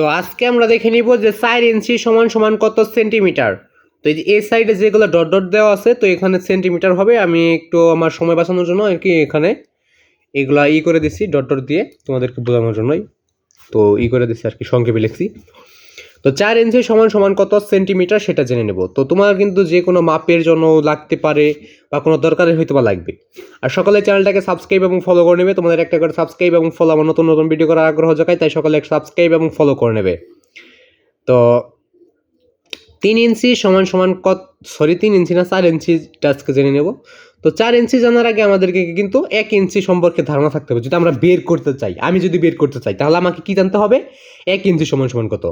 তো আজকে আমরা দেখে নিব যে চার ইঞ্চি সমান সমান কত সেন্টিমিটার। তো এই যে এই সাইডে যেগুলো ডট ডট দেওয়া আছে, তো এখানে সেন্টিমিটার হবে। আমি একটু আমার সময় বাঁচানোর জন্য আর কি এখানে এগুলা ই করে দিছি, ডট ডট দিয়ে তোমাদেরকে বোঝানোর জন্যই। তো ই করে দিছি আর কি, সংক্ষেপে লিখছি। তো চার ইঞ্চি সমান সমান কত সেন্টিমিটার সেটা জেনে নেব। তো তোমার কিন্তু যে কোনো মাপের জন্য লাগতে পারে বা কোনো দরকারে হয়তো বা লাগবে। আর সকালে চ্যানেলটাকে সাবস্ক্রাইব এবং ফলো করে নেবে। তোমাদের একটা করে সাবস্ক্রাইব এবং ফলো আমার নতুন নতুন ভিডিও করার আগ্রহ জাগায়, তাই সকালে সাবস্ক্রাইব এবং ফলো করে নেবে। তো তিন ইঞ্চি সমান সমান কত সরি তিন ইঞ্চি না, চার ইঞ্চি আজকে জেনে নেব। তো চার ইঞ্চি জানার আগে আমাদেরকে কিন্তু এক ইঞ্চি সম্পর্কে ধারণা থাকতে হবে। যদি আমরা বের করতে চাই, আমি যদি বের করতে চাই, তাহলে আমাকে কি জানতে হবে? এক ইঞ্চি সমান সমান কত।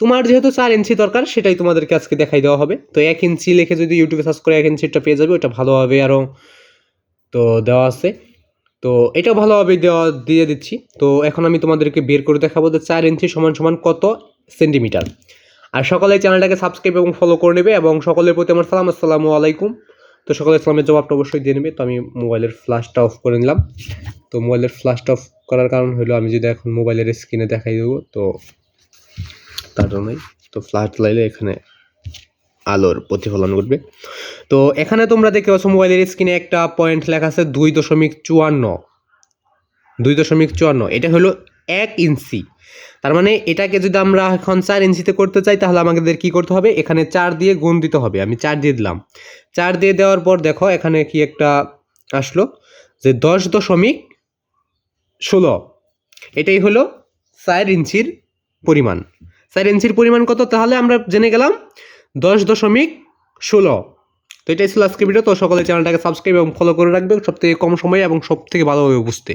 তোমার যেহেতু চার ইঞ্চি দরকার, সেটাই তোমাদেরকে আজকে দেখাই দেওয়া হবে। তো এক ইঞ্চি লিখে যদি ইউটিউবে সার্চ করে, এক ইঞ্চিটা পেয়ে যাবে, ওটা ভালোভাবে আরও তো দেওয়া আছে। তো এটাও ভালোভাবে দেওয়া, দিয়ে দিচ্ছি। তো এখন আমি তোমাদেরকে বের করে দেখাবো যে চার ইঞ্চি সমান সমান কত সেন্টিমিটার। আর সকালে চ্যানেলটাকে সাবস্ক্রাইব এবং ফলো করে নেবে এবং সকলের প্রতি আমার সালাম, আসসালামু আলাইকুম। তো সকলের সালামের জবাবটা অবশ্যই দিয়ে নেবে। তো আমি মোবাইলের ফ্ল্যাশটা অফ করে নিলাম। তো মোবাইলের ফ্ল্যাশটা অফ করার কারণ হলো আমি যদি এখন মোবাইলের স্ক্রিনে দেখাই দেবো, তো তার জন্যই। তো ফ্ল্যাশ লাইলে এখানে আলোর প্রতিফলন ঘটবে। তো এখানে তোমরা দেখতে পাচ্ছ মোবাইলের স্ক্রিনে একটা পয়েন্ট লেখা আছে দুই দশমিক চুয়ান্ন। দুই দশমিক চুয়ান্ন। এটা হলো এক ইঞ্চি। তার মানে এটাকে যদি আমরা এখন চার ইঞ্চিতে করতে চাই, তাহলে আমাদের কি করতে হবে? এখানে চার দিয়ে গুণ দিতে হবে। আমি চার দিয়ে দিলাম। চার দিয়ে দেওয়ার পর দেখো, এখানে কি একটা আসলো যে দশ দশমিক ষোলো। এটাই হলো চার ইঞ্চির পরিমাণ। চার ইঞ্চির পরিমাণ কত? তাহলে আমরা জেনে গেলাম দশ দশমিক ষোলো। তো এটাই ছিল আজকে ভিডিও তো সকলে চ্যানেলটাকে সাবস্ক্রাইব এবং ফলো করে রাখবে সব থেকে কম সময়ে এবং সব থেকে ভালোভাবে বুঝতে।